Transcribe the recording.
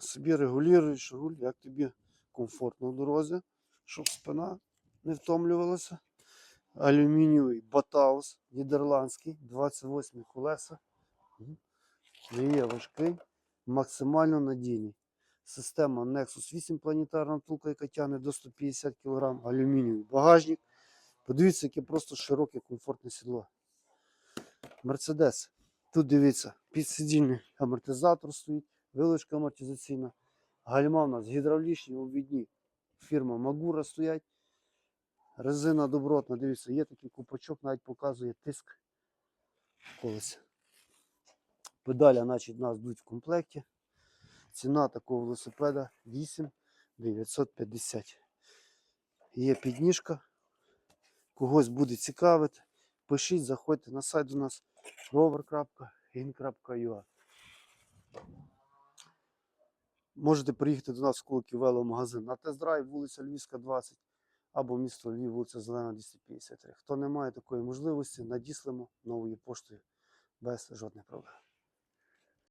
Собі регулюєш руль, як тобі комфортно в дорозі, щоб спина не втомлювалася. Алюмінієвий Батаус нідерландський, 28 колеса. Не є важкий, максимально надійний. Система Nexus 8 планетарна втулка, яка тягне до 150 кг, алюмінієвий багажник. Подивіться, яке просто широке, комфортне сідло. Мерседес. Тут дивіться, підсидільний амортизатор стоїть, вилочка амортизаційна. Гальма у нас гідравлічні, обідні. Фірма Магура стоять. Резина добротна, дивіться, є такий купачок, навіть показує тиск колеса. Педаля, значить, у нас йдуть в комплекті. Ціна такого велосипеда 8 950. Є підніжка. Когось буде цікавити. Пишіть, заходьте на сайт у нас rover.in.ua Можете приїхати до нас в Куликів веломагазин на тест-драйв, вулиця Львівська, 20 або місто Львів, вулиця Зелена, 253. Хто не має такої можливості, надіслимо новою поштою без жодних проблем.